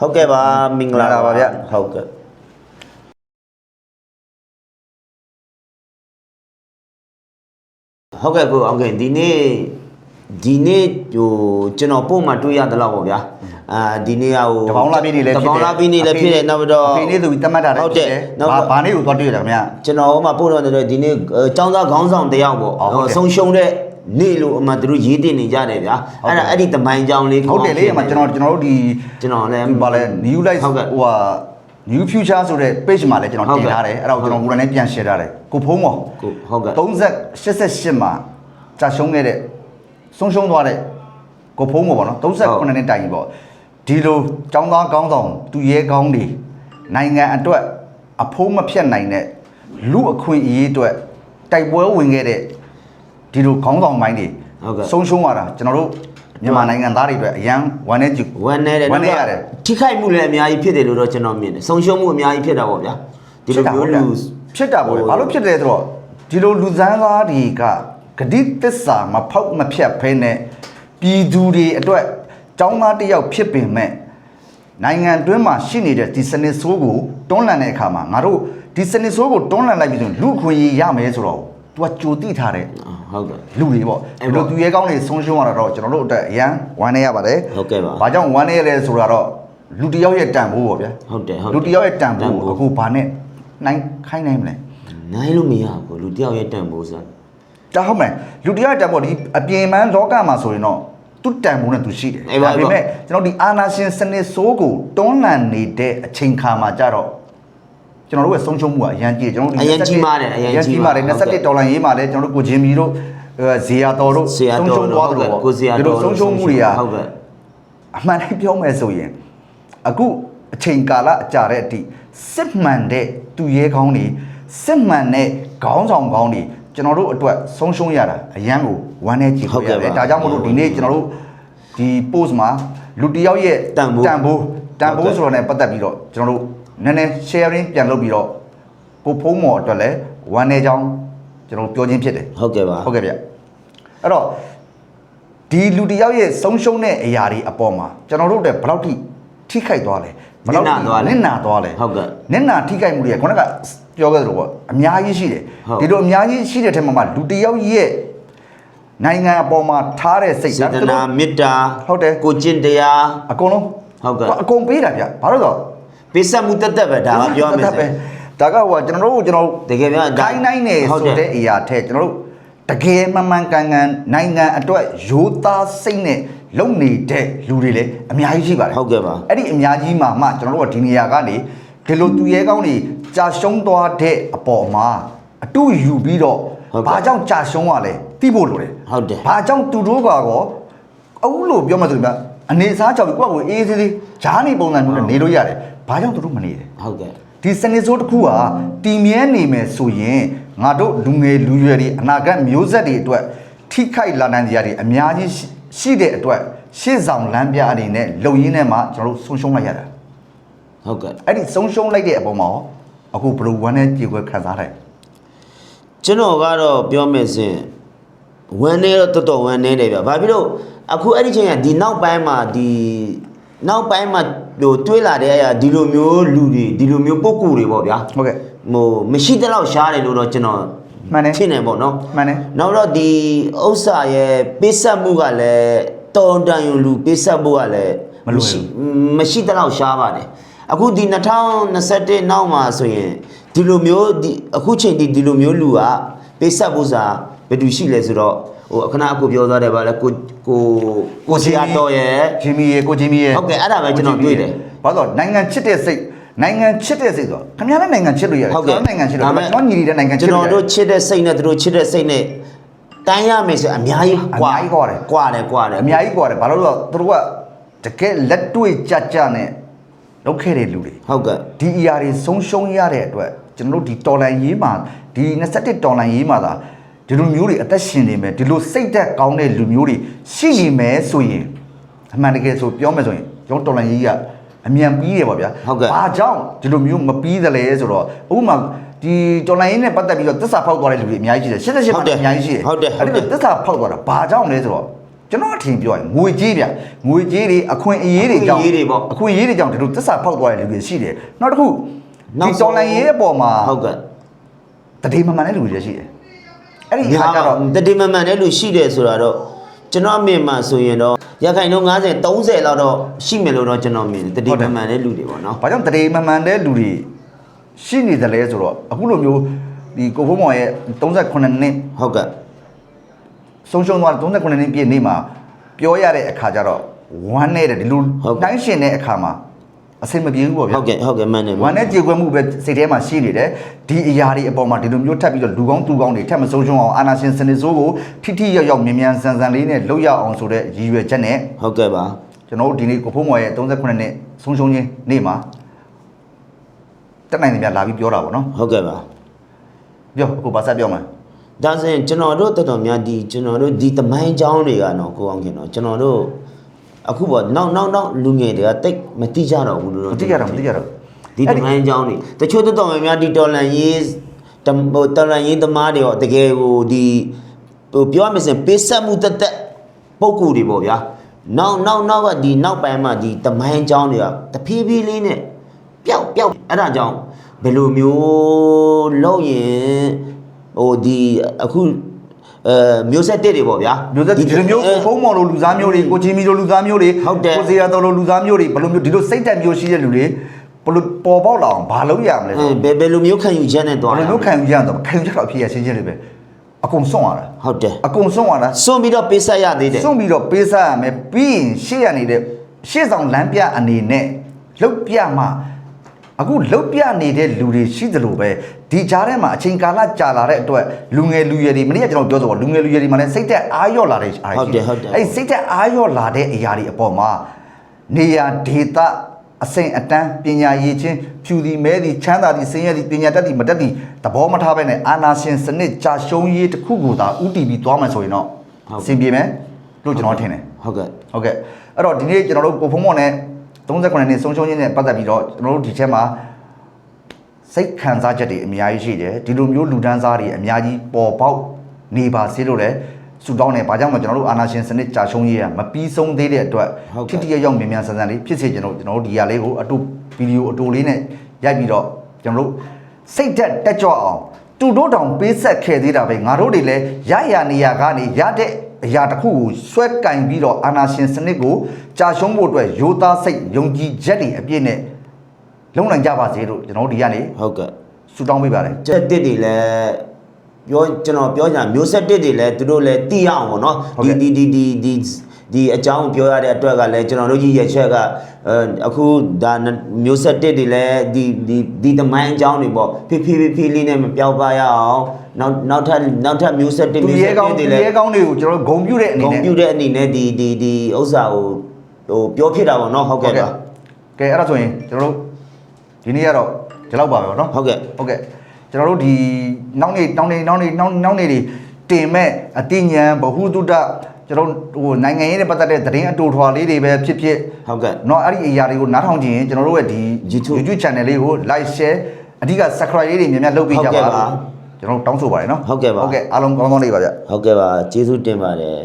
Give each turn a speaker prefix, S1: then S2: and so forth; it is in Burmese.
S1: ဟုတ်ကဲ့ပါမင်္ဂလာ
S2: မင်္ဂလာပါဗျ
S1: ဟုတ်ကဲ့ဟုတ်ကဲ့ကိုအောင်ကဲ့ဒီနေ့ဒီနေ့ဟိုကျွန်တော်ပို့မှတွေ့ရသလောက်ပေါ့ဗျာအာဒီနေ့ကဟို
S2: တပေါင်းလာပြည့်နေလဲ
S1: တပေါင်းလာပြည့်နေလဲဖြစ်တယ်နောက်ပြီးတော့
S2: အဖေနေ့ဆိုပြီးတတ်မှတ်တာလည်း
S1: ဟုတ်
S2: ဖြစ်
S1: တယ်
S2: တယ်
S1: နောက်
S2: ဘာဘာနေ့ကိုသွားတွေ့ရတာခင်ဗျာ
S1: ကျွန်တော်ဟိုမှာပို့တော့တယ်ဒီနေ့အဲចောင်းသားခေါင်းဆောင်တယောက်ပေါ့
S2: ဟုတ်တယ်
S1: ဆုံးရှုံးတဲ့ နေ့လို့အမှသူတို့ရေးတင်နေကြတယ်ဗျာ
S2: ဟုတ်
S1: အဲ့
S2: တယ်
S1: ဒါအဲ့ဒီတမိုင်းကြောင်းလေး
S2: ဟုတ်တယ်လေအမကျွန်တော်ကျွန်တော်တို့ဒီ
S1: ကျွန်တော်လည်း
S2: ဘာလဲ new life
S1: ဟုတ်ကဲ့
S2: ဟိုဟာ new future ဆိုတဲ့ page မှာလည်းကျွန်တော်
S1: ဟုတ်
S2: တင်
S1: ကဲ့
S2: ထားတယ်အဲ့ဒါကိုကျွန်တော်ကိုယ်တိုင်လည်းပြန် share ထားတယ်ကိုဖုံးမော်
S1: ကိုဟုတ်ကဲ့
S2: 30 88မှာကြာရှုံးခဲ့တဲ့ဆုံးရှုံးသွားတဲ့ကိုဖုံးမော်ပေါ့နော်38နှစ်တိုင်ပေါ့ဒီလိုចောင်းသားကောင်းဆောင်သူရဲကောင်းတွေနိုင်ငံအတွက်အဖိုးမဖြတ်နိုင်တဲ့လူအခွင့်အရေးအတွက်တိုက်ပွဲဝင်ခဲ့တဲ့ ဒီလိုခေါင်းဆောင်ပိုင်းတွေ
S1: ဟုတ်ကဲ့
S2: ဆုံးရှုံးရတာကျွန်တော်တို့မြန်မာနိုင်ငံသားတွေအတွက်အရန်ဝမ်းနေကြည့်
S1: ဝမ်းနေတယ်
S2: ဝမ်းနေရတယ်
S1: ထိခိုက်မှုလည်းအများကြီးဖြစ်တယ်လို့တော့ကျွန်တော်မြင်တယ်ဆုံးရှုံးမှုအများကြီးဖြစ်တာပေါ့ဗျာဒီလိုမျိုးလူ
S2: ဖြစ်တာပေါ့လေဘာလို့ဖြစ်တယ်ဆိုတော့ဒီလိုလူစမ်းသားတွေကဂတိတစ္ဆာမဖောက်မဖြတ်ဖဲနဲ့ပြည်သူတွေအတွက်ចောင်းသားတစ်ယောက်ဖြစ်ပင်မဲ့နိုင်ငံတွင်းမှာရှိနေတဲ့ဒီစနစ်ဆိုးကိုတွန်းလှန်တဲ့အခါမှာငါတို့ဒီစနစ်ဆိုးကိုတွန်းလှန်လိုက်ပြီဆိုရင်လူအခွင့်အရေးရမယ်ဆိုတော့ तू ကကြိုတိထားတဲ့
S1: ဟုတ်ကဲ့
S2: လူတွေပေါ့
S1: အဲ့
S2: ဒီ
S1: ပေါ့
S2: လိုသူရဲကောင်းတွေဆုံးရှုံးရတာတော့ကျွန်တော်တို့အတွက်အရန်ဝမ်းနေရပါတယ်
S1: ဟုတ်ကဲ့ပါ
S2: ဘာကြောင့်ဝမ်းနေရလဲဆိုတာတော့လူတစ်ယောက်ရဲ့တန်ဖိုးပေါ့ဗျာ
S1: ဟုတ်တယ်ဟုတ်တယ်
S2: လူတစ်ယောက်ရဲ့တန်ဖိုး
S1: တန်ဖိုး
S2: ကိုအခုဘာနဲ့နိုင်ခိုင်းနိုင်မလဲ
S1: နိုင်လို့မရဘူးလူတယောက်ရဲ့တန်ဖိုးဆိုတာ
S2: ဒါဟုတ်မယ်လူတစ်ယောက်ရဲ့တန်ဖိုးဒီအပြင်ပန်းလောကမှာဆိုရင်တော့သူ့တန်ဖိုးနဲ့သူရှိတယ်
S1: အေးပါ
S2: ဒါပေမဲ့ကျွန်တော်ဒီအာနာရှင်စနစ်ဆိုးကိုတွန်းလှန်နေတဲ့အချိန်ခါမှာကြတော့ ကျွန်တော်တို့ရဲ့ဆုံးရှုံးမှုကအရန်ကြီးတယ်ကျွန်တော်တို့
S1: အရန်ကြီးမားတယ်အရန်ကြီးမား
S2: တယ်
S1: ဟုတ်ကဲ့
S2: 27ဒေါ်လာရေးမှာလဲကျွန်တော်တို့ကိုဂျင်မီတို့အဲဇေယျတော်တို့
S1: ဇေယျတော်တို့
S2: သွားတယ်ပေါ့
S1: ဟုတ်ကဲ့ကိုဇေယျ
S2: ဒီ
S1: တော်
S2: လို
S1: တို့
S2: ဆုံးရှုံးမှုတွေက
S1: ဟုတ်ကဲ့
S2: အမှန်တိုင်းပြောမယ်ဆိုရင်အခုအချိန်ကာလအကြာတဲ့အထိစစ်မှန်တဲ့သူရဲကောင်းတွေစစ်မှန်တဲ့ခေါင်းဆောင်ကောင်းတွေကျွန်တော်တို့အတွက်ဆုံးရှုံးရတာအရန်ကိုဝမ်းနေကြည့်
S1: ဟုတ်
S2: လို့
S1: ကဲ့
S2: ရတယ်
S1: ပါ
S2: ဒါကြောင့်မလို့ဒီနေ့ကျွန်တော်တို့ဒီ post မှာလူတစ်ယောက်ရဲ့
S1: တန်ဖိုး
S2: တန်ဖိုးတန်ဖိုး
S1: ဟုတ်ကဲ့
S2: ဆိုတော့ ਨੇ ပတ်သက်ပြီးတော့ကျွန်တော်တို့ နည်းနည်း sharing ပြန်လုပ်ပြီးတော့ကိုဖုံးမော်အတွက်လည်းဝမ်းနေကြောင်းကျွန်တော်တို့ပြောချင်းဖြစ်တယ်
S1: ဟုတ်ကဲ့ပါ
S2: ဟုတ်ကဲ့ဗျအဲ့တော့ဒီလူတစ်ယောက်ရဲ့ဆုံးရှုံးတဲ့အရာတွေအပေါ်မှာကျွန်တော်တို့တဲ့ဘယ်လောက်ထိထိခိုက်သွားလဲဘယ်လောက်ထိ
S1: နစ်နာသွားလဲ
S2: နစ်နာသွားလဲ
S1: ဟုတ်ကဲ့
S2: နစ်နာထိခိုက်မှုတွေကခုနကပြောခဲ့သလိုပေါ့အများကြီးရှိတယ်
S1: ဟုတ်
S2: ဒီလိုအများကြီးရှိတဲ့ထဲမှာမှလူတစ်ယောက်ရဲ့နိုင်ငံအပေါ်မှာထားတဲ့စိတ်
S1: စေတ
S2: ဒါသူ
S1: နာ
S2: တို့
S1: မေတ္တာ
S2: ဟုတ်တယ်
S1: ကိုကျင့်တရား
S2: အကုန်လုံး
S1: ဟုတ်ကဲ့
S2: အကုန်ပေးတာဗျဘာလို့လဲဆိုတော့
S1: ပိစက်မှုတက်တက်ပဲဒါကပြောမယ်
S2: တတ်
S1: ဆို
S2: ပဲဒါကဟိုကကျွန်တော်တို့ကျွန်တော်တို့
S1: တကယ်ပြောရင်ဒါ
S2: ခိုင်းနိုင်နေ
S1: ဟုတ်
S2: ဆို
S1: တယ်
S2: တဲ့အရာထက်ကျွန်တော်တို့တကယ်မှန်မှန်ကန်ကန်နိုင်ငံအတွက်ရိုးသားစိတ်နဲ့လုံနေတဲ့လူတွေလည်းအများကြီးရှိပါတယ်
S1: ဟုတ်ကဲ့ပါ
S2: အဲ့ဒီအများကြီးမှာမှကျွန်တော်တို့ကဒီနေရာကနေဒီလိုသူရဲကောင်းတွေကြာရှုံးသွားတဲ့အပေါ်မှာအတူယူပြီးတော့
S1: ဟုတ်ကဲ့
S2: ဘာကြောင့်ကြာရှုံးရလဲသိဖို့လိုတယ်
S1: ဟုတ်တယ်
S2: ဘာကြောင့်သူတို့ကတော့အခုလို့ပြောမှဆိုရင် အနေစားချောက်ပြီးကိုယ့်ကိုယ်အေးအေးဆေးဆေးဂျားနေပုံစံမျိုးနဲ့နေလို့ရတယ်ဘာကြောင့်သူတို့မနေလဲ
S1: ဟုတ်ကဲ့
S2: ဒီစနစ်ဆိုးတစ်ခုဟာတည်မြဲနေမယ်ဆိုရင်ငါတို့လူငယ်လူရွယ်တွေအနာဂတ်မျိုးဆက်တွေအတွက်ထိခိုက်လာနိုင်ကြတွေအများကြီးရှိရှိတဲ့အတွက်ရှေ့ဆောင်လမ်းပြအနေနဲ့လုံရင်းနဲ့မှကျွန်တော်တို့ဆုံးရှုံးလိုက်ရတာ
S1: ဟုတ်ကဲ့
S2: အဲ့ဒီဆုံးရှုံးလိုက်တဲ့အပေါ်မှာရောအခုဘယ်လိုဝမ်းနဲ့ကြေခွဲခံစားတယ်
S1: ကျွန်တော်ကတော့ပြောမယ်စင် ဝမ်းနေတော့တော်တော်ဝမ်းနေတယ်ဗျဘာဖြစ်လို့အခုအဲ့ဒီချိန်ကဒီနောက်ပိုင်းမှာဒီနောက်ပိုင်းမှာဟိုတွေးလာတဲ့အရာဒီလိုမျိုးလူတွေဒီလိုမျိုးပုံကူတွေပေါ့ဗျာ
S2: ဟုတ်ကဲ့
S1: ဟိုမရှိတဲ့လောက်ရှားတယ်လို့တော့ကျွန်တော်
S2: မှန်တယ်
S1: ထင်တယ်ပေါ့နော်
S2: မှန်တယ်
S1: နောက်တော့ဒီဥစ္စာရဲ့ပိစက်မှုကလည်းတော်တန်ယူလူပိစက်မှုကလည်း
S2: မလွယ်ဘူး
S1: မရှိတဲ့လောက်ရှားပါတယ်အခုဒီ2021နောက်မှာဆိုရင်ဒီလိုမျိုးဒီအခုချိန်ဒီဒီလိုမျိုးလူကပိစက်ဖို့စာ ဘယ်သူရှိလဲဆိုတော့ဟိုအခဏအခုပြောသွားတယ်ဗာလဲကိုကိုကိုစီယာတော်ရဲ့
S2: ဂျင်မီရဲ့ကိုဂျင်မီရဲ့
S1: ဟုတ်ကဲ့အဲ့ဒါပဲကျွန်တော်တွေ့တယ်
S2: ဘာလို့လဲနိုင်ငံချစ်တဲ့စိတ်နိုင်ငံချစ်တဲ့စိတ်ဆိုတော့ခင်ဗျားလည်းနိုင်ငံချစ်လို့ရတယ်
S1: ဟုတ်ကဲ့
S2: ကျွန်တော်နိုင်ငံချစ်လို့
S1: ဒါပေ
S2: ကျွန်တော်ညီနေတဲ့နိုင်ငံချစ်
S1: ကျွန်
S2: လို့
S1: တော်တို့ချစ်တဲ့စိတ်နဲ့သူတို့ချစ်တဲ့စိတ်နဲ့တန်းရမယ်ဆိုအများကြီး
S2: အများကြီးကွာတယ်
S1: ကွာတယ်ကွာတယ်
S2: အများကြီးกว่าတယ်ဘာလို့လဲဆိုတော့သူတို့ကတကယ်လက်တွေ့ကြကြနဲ့လုပ်ခဲ့တဲ့လူတွေ
S1: ဟုတ်ကဲ့
S2: ဒီအရာတွေဆုံးရှုံးရတဲ့အတွက်ကျွန်တော်တို့ဒီတော်လန်ရေးမှာဒီ27တော်လန်ရေးမှာသာ ဒီလူမျိုးတွေအသက်ရှင်နေမယ်ဒီလိုစိတ်သက်ကောင်းတဲ့လူမျိုးတွေရှိနေမယ်ဆိုရင်အမှန်တကယ်ဆိုပြောမယ်ဆိုရင်ကျွန်တော်တော်လန်ရေးကအမြန်ပြီးတယ်ပေါ့ဗျာ
S1: ဟုတ်ကဲ့
S2: ဘာကြောင့်ဒီလိုမျိုးမပြီးသလဲဆိုတော့ဥပမာဒီတော်လိုင်းရင်းနဲ့ပတ်သက်ပြီးတော့သစ္စာဖောက်သွားတဲ့လူတွေအများကြီးရှိတယ်88
S1: ဟုတ်တယ်
S2: မှာအများကြီးရှိတယ်
S1: ဟုတ်တယ်ဟုတ်တယ်
S2: အဲ့ဒီလိုသစ္စာဖောက်သွားတာဘာကြောင့်လဲဆိုတော့ကျွန်တော်အထင်ပြောရင်ငွေကြေးဗျငွေကြေးတွေအခွင့်အရေးတွေကြောင့်
S1: အခွင့်အရေးတွေပေါ့
S2: အခွင့်အရေးတွေကြောင့်ဒီလိုသစ္စာဖောက်သွားတဲ့လူတွေရှိတယ်နောက်တစ်ခု
S1: နော
S2: ဒီ
S1: က်ဆုံး
S2: တော်လိုင်းရေးအပေါ်မှာ
S1: ဟုတ်ကဲ့
S2: တတိမမှန်တဲ့လူတွေရှိတယ် အဲ့ဒီ
S1: ဒီ
S2: အခါ
S1: ဟာ
S2: ကျတော့
S1: တတိမမှန်တဲ့လူရှိတယ်ဆိုတာတော့ကျွန်တော်အမြင်မှဆိုရင်တော့ရခိုင်တော့90 30လောက်တော့ရှိမယ်လို့တော့ကျွန်တော်မြင်တယ်တတိမမှန်တဲ့လူတွေပေါ့နော်
S2: ဘာကြောင့်တရေမမှန်တဲ့လူတွေရှိနေတယ်လဲဆိုတော့အခုလိုမျိုးဒီကိုဖုံးမောင်ရဲ့38နှစ်
S1: ဟုတ်ကဲ့
S2: ဆုံးရှုံးသွားတဲ့38နှစ်ပြည့်နေ့မှာပြောရတဲ့အခါကျတော့ဝမ်းနဲ့တဲ့ဒီလိုတိုင်းရှင်တဲ့အခါမှာ အဆင်မပြေဘူးပေါ့ဗျ
S1: ဟုတ်ကဲ့ဟုတ်ကဲ့မှန်တယ်
S2: ဝမ်းနဲ့ကြေကွဲမှုပဲစိတ်ထဲမှာရှိနေတယ်ဒီအရာတွေအပေါ်မှာဒီလိုမျိုးထပ်ပြီးတော့လူကောင်းသူကောင်းတွေထပ်မဆုံးရှုံးအောင်အာနာရှင်စနစ်စိုးကိုထိထိရောက်ရောက်မြန်မြန်ဆန်ဆန်လေးနဲ့လုပ်ရအောင်ဆိုတဲ့ရည်ရွယ်ချက်နဲ့
S1: ဟုတ်ကဲ့ပါ
S2: ကျွန်တော်တို့ဒီနေ့ကိုဖုံးမော်ရဲ့38နှစ်ဆုံးရှုံးခြင်းနေ့မှာတက်နိုင်တယ်များလာပြီးပြောတာပေါ့နော်
S1: ဟုတ်ကဲ့ပါ
S2: ပြောကိုပါစပြောမှာ
S1: ဒါဆိုရင်ကျွန်တော်တို့တော်တော်များဒီကျွန်တော်တို့ဒီသမိုင်းကြောင်းတွေကနော်ကိုအောင်ခင်တော့ကျွန်တော်တို့ အခုပေါ့နောက်နောက်နောက်လူငယ်တွေကတိတ်မတိကြတော့ဘူးလို့တော့
S2: မ
S1: တိ
S2: ကြတော့မတိကြတော့
S1: ဒီတမန်ကြောင်းတွေတချို့တော်တော်များများဒီတော်လန်ရေးဟိုတော်လန်ရေးသမားတွေရောတကယ်ဟိုဒီဟိုပြောရမယ်ဆိုရင်ပေးဆက်မှုတက်တက်ပုံကူတွေပေါ့ဗျာနောက်နောက်နောက်ကဒီနောက်ပိုင်းမှာဒီတမန်ကြောင်းတွေကတဖြည်းဖြည်းလေးနဲ့ပျောက်ပျောက်အဲ့ဒါကြောင့်ဘယ်လိုမျိုးလုပ်ရင်ဟိုဒီအခု အဲမျိုးဆက်တက်တွေပေါ့ဗျာ
S2: မျိုးသက်ဒီလိုမျိုး
S1: အဲ
S2: ကိုဖုံးမော်လိုလူသားမျိုးတွေကိုချီမီလိုလူသားမျိုးတွေ
S1: ဟုတ်တယ်
S2: ကိုစီယာတော်လိုလူသားမျိုးတွေဘယ်လိုမျိုးဒီလိုစိတ်တက်မျိုးရှိတဲ့လူတွေဘယ်လိုပေါ်ပေါက်လာအောင်ဘာလုပ်ရမလဲ
S1: အဲဘယ်ဘယ်လိုမျိုးခံယူချက်နဲ့
S2: ဘ
S1: သွား
S2: ယ်လိုမျိုးခံယူရအောင်တော့ခံယူချက်တော့အဖြစ်ရရှင်းရှင်းလေးပဲအကုန်စွန့်ရတာ
S1: ဟုတ်တယ်
S2: အကုန်စွန့်ရတာ
S1: စွန့်ပြီးတော့ပေးဆက်ရသေးတယ်
S2: စွန့်ပြီးတော့ပေးစားရမယ်ပြီးရင်ရှေ့ရနေတဲ့ရှေ့ဆောင်လမ်းပြအနေနဲ့လုတ်ပြမှ အခုလုတ်ပြနေတဲ့လူတွေရှိသလိုပဲဒီကြားထဲမှာအချိန်ကာလကြာလာတဲ့အတွက်လူငယ်လူရွယ်တွေမနေ့ကကျွန်တော်ပြောဆိုတော့လူငယ်လူရွယ်တွေမှာလည်းစိတ်သက်အားလျော့လာတဲ့အား
S1: ဟုတ်တယ်ဟုတ်တယ်
S2: အဲ့ဒီစိတ်သက်အားလျော့လာတဲ့အရာတွေအပေါ်မှာနေရာဒေသအစိမ်အတန်းပညာရည်ချင်းဖြူသည်မဲသည်ချမ်းသာသည်စင်ရသည်ပညာတတ်သည်မတတ်သည်သဘောမထားဘဲနဲ့အာနာရှင်စနစ်ကြာရှုံးရေးတစ်ခုကိုသာဥတီပြီးသွားမှဆိုရင်တော့
S1: ဟုတ်
S2: အဆင်ပြေမယ်လို့ကျွန်တော်ထင်တယ်
S1: ဟုတ်ကဲ့
S2: ဟုတ်ကဲ့အဲ့တော့ဒီနေ့ကျွန်တော်တို့ကိုဖုံးမော်နဲ့ 38နှစ်ဆုံးရှုံးခြင်းနဲ့ပတ်သက်ပြီးတော့ကျွန်တော်တို့ဒီချက်မှာစိတ်ခံစားချက်တွေအများကြီးရှိတယ်ဒီလိုမျိုးလူဒန်းစားတွေအများကြီးပေါ်ပေါက်နေပါစေလို့လည်းဆူတောင်းနေဘာကြောင့်လဲကျွန်တော်တို့အာနာရှင်စနစ်ကြာရှုံးရေးကမပြီးဆုံးသေးတဲ့အတွက်
S1: ဟုတ်ကဲ့
S2: ထိတိရရောက်မြန်မြန်ဆန်ဆန်လေးဖြစ်စေကျွန်တော်တို့ကျွန်တော်တို့ဒီရလေးကိုအတူဗီဒီယိုအတူလေးနဲ့ရိုက်ပြီးတော့ကျွန်တော်တို့စိတ်သက်တက်ကြွအောင်တူတို့တောင်ပေးဆက်ခဲ့သေးတာပဲငါတို့တွေလည်းရရနေရကနေရတဲ့ အရာတစ်ခုကိုဆွဲကင်ပြီးတော့အာနာရှင်စနစ်ကိုကြာရှုံးဖို့အတွက်ရိုးသားစိတ်ယုံကြည်ချက်တွေအပြည့်နဲ့လုံနိုင်ကြပါစေလို့ကျွန်တော်တို့ဒီကနေ
S1: ဟုတ်ကဲ့
S2: ဆုတောင်းပေးပါတယ်
S1: ချက်တစ်တွေလည်း ပြောကျွန်တော်ပြောကြမျိုးဆက်တစ်တွေလည်းသူတို့လည်းသိရအောင်ပေါ့နော်
S2: ဟုတ်ကဲ့
S1: ဒီဒီဒီဒီဒီဒီအကြောင်းပြောရတဲ့အတွက်ကလည်းကျွန်တော်တို့ကြီးရချက်ကအဲအခုဒါမျိုးဆက်တစ်တွေလည်းဒီဒီဒီတမိုင်းအကြောင်းတွေပေါ့ဖိဖိဖိဖိလေးနဲ့မပြောက်ပါရအောင်နောက်နောက်ထပ်နောက်ထပ်မျိုးဆက်တစ်
S2: သူ
S1: မျိုး
S2: ရဲ
S1: ဆက်
S2: ကောင်း
S1: တစ်
S2: သူ
S1: တွေလည်း
S2: ရဲကောင်းတွေကိုကျွန်တော်တို့ဂုံပြူတဲ့အနေ
S1: ကွန်
S2: နဲ့
S1: ပျူတာအနေနဲ့ဒီဒီဒီဥစ္စာကိုဟိုပြောဖြစ်တာပေါ့နော်ဟုတ်ကဲ့ပါ
S2: ကဲအဲ့ဒါဆိုရင်ကျွန်တော်တို့ဒီနေ့ကတော့ဒီလောက်ပါပဲဗောနော်
S1: ဟုတ်ကဲ့
S2: ဟုတ်ကဲ့ ကျွန်တော်တို့ဒီနောက်နေ့နောက်နေ့နောက်နေ့နောက်နောက်နေ့တွေတင်မဲ့အတိညာဏ်ဘဟုတုတကျွန်တော်တို့ဟိုနိုင်ငံရေးနဲ့ပတ်သက်တဲ့သတင်းအတူထွာလေးတွေပဲဖြစ်ဖြစ်
S1: ဟုတ်ကဲ့
S2: เนาะအဲ့ဒီအရာတွေကိုနားထောင်ကြည့်ရင်ကျွန်တော်တို့ရဲ့ဒီ
S1: YouTube
S2: YouTube channel လေးကို like share အဓိက subscribe လေးတွေများများလုပ်ပေးကြ
S1: ဟုတ်ကဲ့
S2: ပါ
S1: ပါ
S2: ကျွန်တော်တို့တောင်းဆိုပါတယ်เนาะ
S1: ဟုတ်ကဲ့ပါ
S2: ဟုတ်ကဲ့အားလုံးကောင်းကောင်းလေးပါဗျ
S1: ဟုတ်ကဲ့ပါကျေးဇူးတင်ပါတယ်